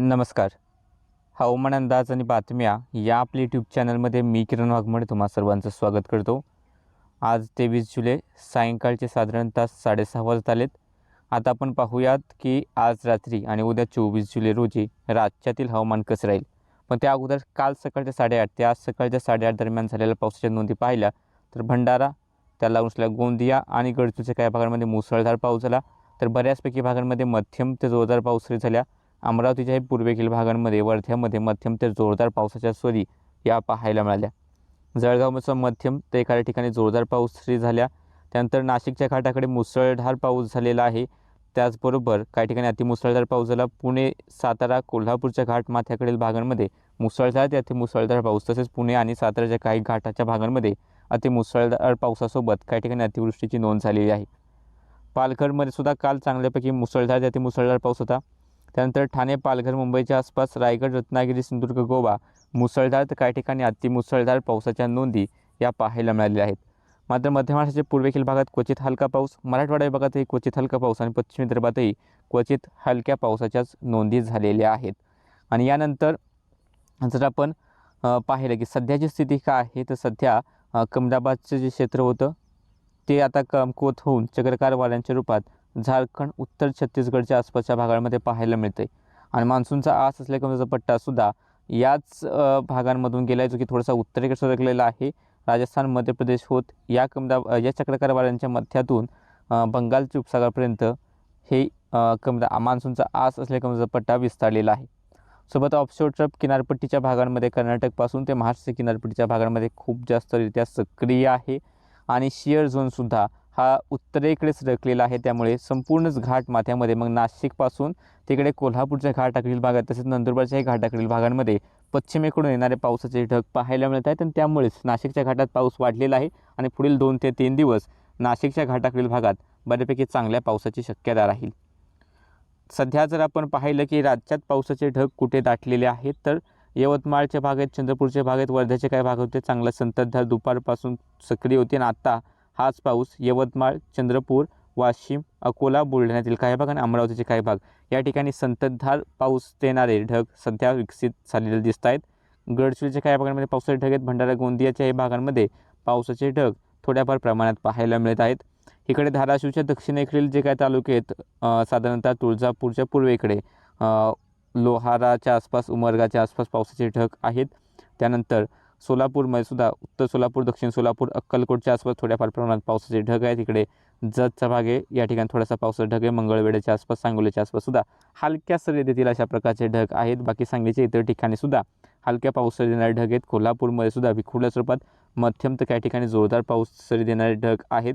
नमस्कार. हवामान अंदाज आणि बातम्या या आपल्या यूट्यूब चॅनलमध्ये मी किरण वाघमोडे तुम्हा सर्वांचं स्वागत करतो. आज तेवीस जुलै सायंकाळचे साधारणतः साडेसहा वाजत आलेत. आता आपण पाहूयात की आज रात्री आणि उद्या चोवीस जुलै रोजी राज्यातील हवामान कसं राहील? पण त्या अगोदर काल सकाळच्या साडेआठ ते आज सकाळच्या साडेआठ दरम्यान झालेल्या पावसाच्या नोंदी पाहिल्या तर भंडारा त्याला लागून गोंदिया आणि गडचूच्या काही भागांमध्ये मुसळधार पाऊस झाला. तर बऱ्याचपैकी भागांमध्ये मध्यम ते जोरदार पाऊस झाल्या अमरावतीच्याही पूर्वेकील भागांमध्ये वर्ध्यामध्ये मध्यम ते जोरदार पावसाच्या सरी या पाहायला मिळाल्या. जळगावचं मध्यम ते एखाद्या ठिकाणी जोरदार पाऊस सरी झाल्या. त्यानंतर नाशिकच्या घाटाकडे मुसळधार पाऊस झालेला आहे. त्याचबरोबर काही ठिकाणी अतिमुसळधार पाऊस झाला. पुणे सातारा कोल्हापूरच्या घाट माथ्याकडील भागांमध्ये मुसळधार ते अतिमुसळधार पाऊस तसेच पुणे आणि साताराच्या काही घाटाच्या भागांमध्ये अतिमुसळधार पावसासोबत काही ठिकाणी अतिवृष्टीची नोंद झालेली आहे. पालघरमध्ये सुद्धा काल चांगल्यापैकी मुसळधार ते अतिमुसळधार पाऊस होता. त्यानंतर ठाणे पालघर मुंबईच्या आसपास रायगड रत्नागिरी सिंधुदुर्ग गोवा मुसळधार तर काही ठिकाणी अतिमुसळधार पावसाच्या नोंदी या पाहायला मिळालेल्या आहेत. मात्र मध्य महाराष्ट्राच्या पूर्वेकडील भागात क्वचित हलका पाऊस मराठवाडा विभागातही क्वचित हलका पाऊस आणि पश्चिम विदर्भातही क्वचित हलक्या पावसाच्याच नोंदी झालेल्या आहेत. आणि यानंतर जर आपण पाहिलं की सध्याची स्थिती काय आहे तर सध्या कमदाबादचं जे क्षेत्र होतं ते आता कमकुवत होऊन चक्रकार वाऱ्यांच्या रूपात झारखंड उत्तर छत्तीसगडच्या आसपासच्या भागांमध्ये पाहायला मिळते आणि मान्सूनचा आस असल्या कमीचा पट्टासुद्धा याच भागांमधून गेला आहे जो की थोडासा उत्तरेकडे सरकलेला आहे. राजस्थान मध्य प्रदेश होत या कमदा या चक्रकार वाऱ्यांच्या मध्यातून बंगालच्या उपसागरापर्यंत हे कमदा मान्सूनचा आस असल्या कमीचा पट्टा विस्तारलेला आहे. सोबत ऑफशोर ट्रप किनारपट्टीच्या भागांमध्ये कर्नाटकपासून ते महाराष्ट्र किनारपट्टीच्या भागांमध्ये खूप जास्तरित्या सक्रिय आहे. आणि शिअर झोनसुद्धा हा उत्तरेकडे सरकलेला आहे. त्यामुळे संपूर्णच घाट माथ्यामध्ये मग नाशिकपासून तिकडे कोल्हापूरच्या घाटाकडील भागात तसेच नंदुरबारच्याही घाटाकडील भागांमध्ये पश्चिमेकडून येणारे पावसाचे ढग पाहायला मिळत आहेत आणि त्यामुळेच नाशिकच्या घाटात पाऊस वाढलेला आहे आणि पुढील दोन ते तीन दिवस नाशिकच्या घाटाकडील भागात बऱ्यापैकी चांगल्या पावसाची शक्यता राहील. सध्या जर आपण पाहिलं की राज्यात पावसाचे ढग कुठे दाटलेले आहेत तर यवतमाळच्या भागात चंद्रपूरच्या भागात वर्ध्याचे काही भाग होते. चांगला संततधार दुपारपासून सक्रिय होती आणि आत्ता हाच पाऊस यवतमाळ चंद्रपूर वाशिम अकोला बुलढाण्यातील काही भाग आणि अमरावतीचे काही भाग. या ठिकाणी संततधार पाऊस देणारे ढग सध्या विकसित झालेले दिसत आहेत. गडचिरोलीच्या काही भागांमध्ये पावसाचे ढग आहेत. भंडारा या भागांमध्ये पावसाचे ढग थोड्याफार प्रमाणात पाहायला मिळत आहेत. इकडे धाराशिवच्या दक्षिणेकडील जे काही तालुके आहेत साधारणतः तुळजापूरच्या पूर्वेकडे लोहाराच्या आसपास उमरगाच्या आसपास पावसाचे ढग आहेत. त्यानंतर सोलापूरमध्ये सुद्धा उत्तर सोलापूर दक्षिण सोलापूर अक्कलकोटच्या आसपास थोड्याफार प्रमाणात पावसाचे ढग आहेत. तिकडे जतचा भाग आहे. या ठिकाणी थोडासा पावसाचा ढग आहे. मंगळवेड्याच्या आसपास सांगोलीच्या आसपास सुद्धा हलक्या सरी देतील अशा प्रकारचे ढग आहेत. बाकी सांगलीच्या इतर ठिकाणी सुद्धा हलक्या पाऊस सरी देणारे ढग आहेत. कोल्हापूरमध्ये सुद्धा विखुरल्या स्वरूपात मध्यम तर काही ठिकाणी जोरदार पाऊस सरी देणारे ढग आहेत.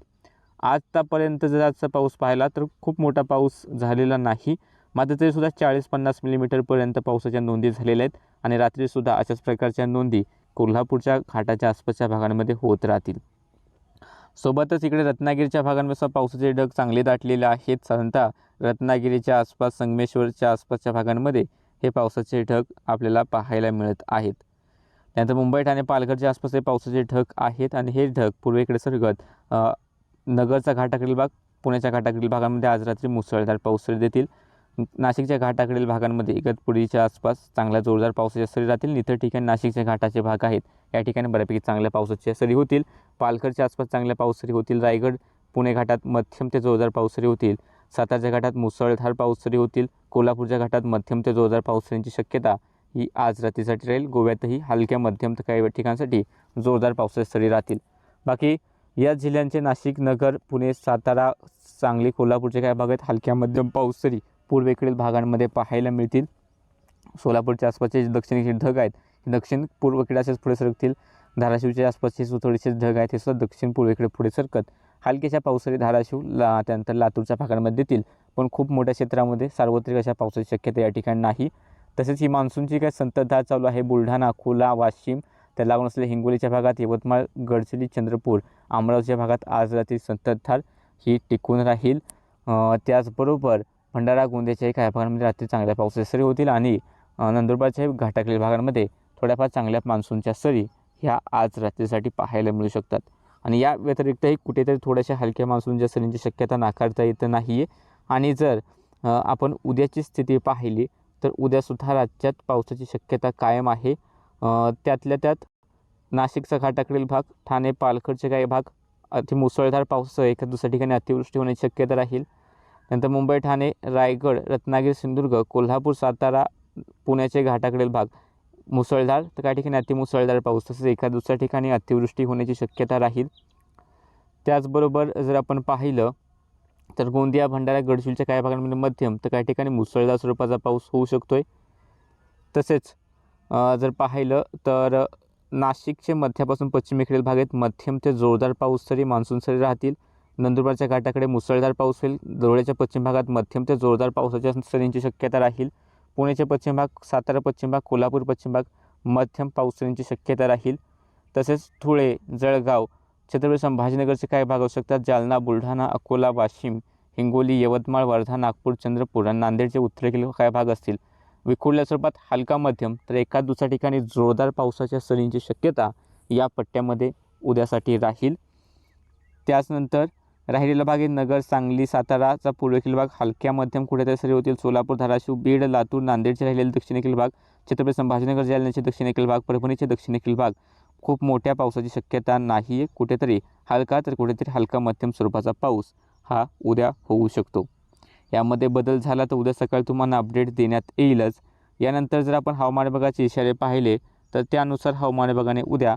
आतापर्यंत जर आजचा पाऊस पाहिला तर खूप मोठा पाऊस झालेला नाही. मात्र तरीसुद्धा चाळीस पन्नास मिलीमीटरपर्यंत पावसाच्या नोंदी झालेल्या आहेत. आणि रात्रीसुद्धा अशाच प्रकारच्या नोंदी कोल्हापूरच्या घाटाच्या आसपासच्या भागांमध्ये होत राहतील. सोबतच इकडे रत्नागिरीच्या भागांपासून पावसाचे ढग चांगले दाटलेले आहेत. साधारणतः रत्नागिरीच्या आसपास संगमेश्वरच्या आसपासच्या भागांमध्ये हे पावसाचे ढग आपल्याला पाहायला मिळत आहेत. त्यानंतर मुंबई ठाणे पालघरच्या आसपास हे पावसाचे ढग आहेत आणि हे ढग पूर्वेकडे सरगत नगरचा घाटाकडील भाग पुण्याच्या घाटाकडील भागांमध्ये आज रात्री मुसळधार पाऊस देतील. नाशिकच्या घाटाकडील भागांमध्ये इगतपुरीच्या आसपास चांगल्या जोरदार पावसाच्या सरी राहतील. इतर ठिकाणी नाशिकच्या घाटाचे भाग आहेत. या ठिकाणी बऱ्यापैकी चांगल्या पावसाच्या सरी होतील. पालघरच्या आसपास चांगल्या पाऊस सरी होतील. रायगड पुणे घाटात मध्यम ते जोरदार पाऊस सरी होतील. सातारच्या घाटात मुसळधार पाऊस सरी होतील. कोल्हापूरच्या घाटात मध्यम ते जोरदार पाऊस सरींची शक्यता ही आज रात्रीसाठी राहील. गोव्यातही हलक्या मध्यम तर काही ठिकाणांसाठी जोरदार पावसाच्या सरी राहतील. बाकी या जिल्ह्यांचे नाशिक नगर पुणे सातारा सांगली कोल्हापूरचे काही भाग आहेत. हलक्या मध्यम पाऊस सरी पूर्वेकडील भागांमध्ये पाहायला मिळतील. सोलापूरच्या आसपासचे जे दक्षिणेचे ढग आहेत हे दक्षिण पूर्वेकडे असेच पुढे सरकतील. धाराशिवच्या आसपासचे थोडेसे ढग आहेत हे सुद्धा दक्षिण पूर्वेकडे पुढे सरकत. हलक्याशा पावसाळी धाराशिव ला त्यानंतर लातूरच्या भागांमध्ये देतील. पण खूप मोठ्या क्षेत्रामध्ये सार्वत्रिक अशा पावसाची शक्यता या ठिकाणी नाही. तसेच ही मान्सूनची काय संततधार चालू आहे बुलढाणा अकोला वाशिम त्या लागून असलेल्या हिंगोलीच्या भागात यवतमाळ गडचिरोली चंद्रपूर अमरावतीच्या भागात आज रात्री संततधार ही टिकून राहील. त्याचबरोबर भंडारा गोंदियाच्याही काही भागांमध्ये रात्री चांगल्या पावसाच्या सरी होतील आणि नंदुरबारच्याही नंदुरबारच्या घाटाकडील भागांमध्ये थोड्याफार चांगल्या मान्सूनच्या सरी ह्या आज रात्रीसाठी पाहायला मिळू शकतात. आणि या व्यतिरिक्तही कुठेतरी थोड्याशा हलक्या मान्सूनच्या सरींची शक्यता नाकारता येत नाही आहे आणि जर आपण उद्याची स्थिती पाहिली तर उद्यासुद्धा राज्यात पावसाची शक्यता कायम आहे. त्यातल्या त्यात नाशिकचा घाटाकडील भाग ठाणे पालघरचे काही भाग अति मुसळधार पावसासह एखाद दुसऱ्या ठिकाणी अतिवृष्टी होण्याची शक्यता राहील. नंतर मुंबई ठाणे रायगड रत्नागिरी सिंधुदुर्ग कोल्हापूर सातारा पुण्याचे घाटाकडील भाग. मुसळधार तर काही ठिकाणी अतिमुसळधार पाऊस तसेच एका दुसऱ्या ठिकाणी अतिवृष्टी होण्याची शक्यता राहील. त्याचबरोबर जर आपण पाहिलं तर गोंदिया भंडारा गडचिरोलीच्या काही भागांमध्ये मध्यम तर काही ठिकाणी मुसळधार स्वरूपाचा पाऊस होऊ शकतो आहे तसेच जर पाहिलं तर नाशिकचे मध्यापासून पश्चिमेकडील भाग आहेत. मध्यम ते जोरदार पाऊस सरी मान्सून सरी राहतील. नंदुरबारच्या घाटाकडे मुसळधार पाऊस होईल. धुळ्याच्या पश्चिम भागात मध्यम ते जोरदार पावसाच्या सरींची शक्यता राहील. पुण्याचे पश्चिम भाग सातारा पश्चिम भाग कोल्हापूर पश्चिम भाग मध्यम पाऊस सरींची शक्यता राहील. तसेच धुळे जळगाव छत्रपती संभाजीनगरचे काही भाग असू शकतात. जालना बुलढाणा अकोला वाशिम हिंगोली यवतमाळ वर्धा नागपूर चंद्रपूर आणि नांदेडचे उत्तरेकडील काही भाग असतील. विखुरल्या स्वरूपात हलका मध्यम तर एका दुसऱ्या ठिकाणी जोरदार पावसाच्या सरींची शक्यता या पट्ट्यामध्ये उद्यासाठी राहील. त्याचनंतर राहिलेला भाग आहे नगर सांगली साताराचा पूर्वेखील भाग. हलक्या मध्यम कुठेतरी सरी होतील. सोलापूर धाराशिव बीड लातूर नांदेडचे राहिलेले दक्षिणेखील भाग. छत्रपती संभाजीनगर जालन्याचे दक्षिणेखील भाग. परभणीचे दक्षिणेखील भाग. खूप मोठ्या पावसाची शक्यता नाही आहे. कुठेतरी हलका तर कुठेतरी हलका मध्यम स्वरूपाचा पाऊस हा उद्या होऊ शकतो. यामध्ये बदल झाला तर उद्या सकाळी तुम्हाला अपडेट देण्यात येईलच. यानंतर जर आपण हवामान विभागाचे इशारे पाहिले तर त्यानुसार हवामान विभागाने उद्या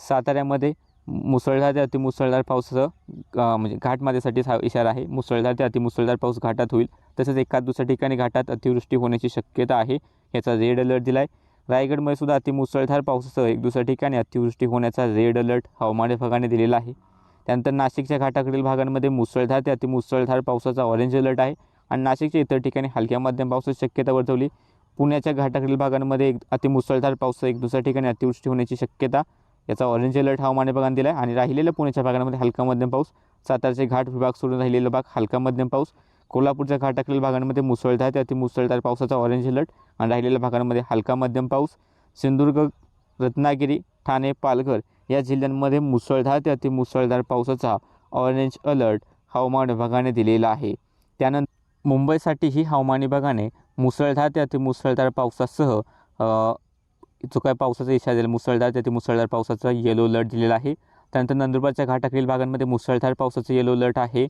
साताऱ्यामध्ये मुसळधार ते अतिमुसळधार पावसाचं म्हणजे घाटमाथ्यासाठी हा इशारा आहे. मुसळधार ते अतिमुसळधार पाऊस घाटात होईल. तसेच एका दुसऱ्या ठिकाणी घाटात अतिवृष्टी होण्याची शक्यता आहे. याचा रेड अलर्ट दिला आहे रायगडमध्ये सुद्धा अतिमुसळधार पावसासह एक दुसऱ्या ठिकाणी अतिवृष्टी होण्याचा रेड अलर्ट हवामान विभागाने दिलेला आहे. त्यानंतर नाशिकच्या घाटाकडील भागांमध्ये मुसळधार ते अतिमुसळधार पावसाचा ऑरेंज अलर्ट आहे आणि नाशिकच्या इतर ठिकाणी हलक्या मध्यम पावसाची शक्यता वर्तवली. पुण्याच्या घाटाकडील भागांमध्ये एक अतिमुसळधार पावसा एक दुसऱ्या ठिकाणी अतिवृष्टी होण्याची शक्यता याचा ऑरेंज अलर्ट हवामान विभागाने दिला आहे आणि राहिलेल्या पुण्याच्या भागांमध्ये हलका मध्यम पाऊस सातारचे घाट विभाग सोडून राहिलेला भाग हलका मध्यम पाऊस. कोल्हापूरच्या घाटाकडील भागांमध्ये मुसळधार ते अतिमुसळधार पावसाचा ऑरेंज अलर्ट आणि राहिलेल्या भागांमध्ये हलका मध्यम पाऊस. सिंधुदुर्ग रत्नागिरी ठाणे पालघर या जिल्ह्यांमध्ये मुसळधार ते अति मुसळधार पावसाचा ऑरेंज अलर्ट हवामान विभागाने दिलेला आहे. त्यानंतर मुंबईसाठीही हवामान विभागाने मुसळधार ते अतिमुसळधार पावसासह जो काय पावसाचा इशारा दिला मुसळधार ते मुसळधार पावसाचा येलो अलर्ट दिलेला आहे. त्यानंतर नंदुरबारच्या घाटाकडील भागांमध्ये मुसळधार पावसाचा येलो अलर्ट आहे.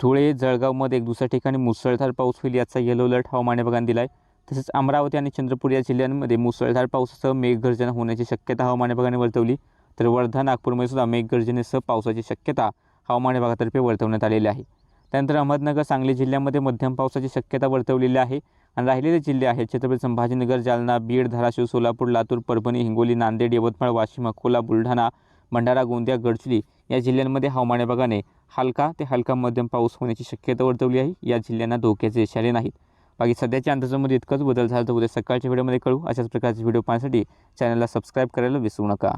धुळे जळगावमध्ये एक दुसऱ्या ठिकाणी मुसळधार पाऊस होईल याचा येलो अलर्ट हवामान विभागाने दिला आहे तसेच अमरावती आणि चंद्रपूर या जिल्ह्यांमध्ये मुसळधार पावसासह मेघगर्जना होण्याची शक्यता हवामान विभागाने वर्तवली. तर वर्धा नागपूरमध्ये सुद्धा मेघगर्जनेसह पावसाची शक्यता हवामान विभागातर्फे वर्तवण्यात आलेली आहे. त्यानंतर अहमदनगर सांगली जिल्ह्यामध्ये मध्यम पावसाची शक्यता वर्तवलेली आहे. आणि राहिलेले जिल्हे आहेत छत्रपती संभाजीनगर जालना बीड धाराशिव सोलापूर लातूर परभणी हिंगोली नांदेड यवतमाळ वाशिम अकोला बुलढाणा भंडारा गोंदिया गडचिरोली या जिल्ह्यांमध्ये हवामान विभागाने हलका ते हलका मध्यम पाऊस होण्याची शक्यता वर्तवली आहे. या जिल्ह्यांना धोक्याचे इशारे नाहीत. बाकी सध्याच्या अंदाजामध्ये इतकंच बदल झाला तर उद्या सकाळच्या व्हिडिओमध्ये कळू. अशाच प्रकारचे व्हिडिओ पाहण्यासाठी चॅनलला सबस्क्राईब करायला विसरू नका.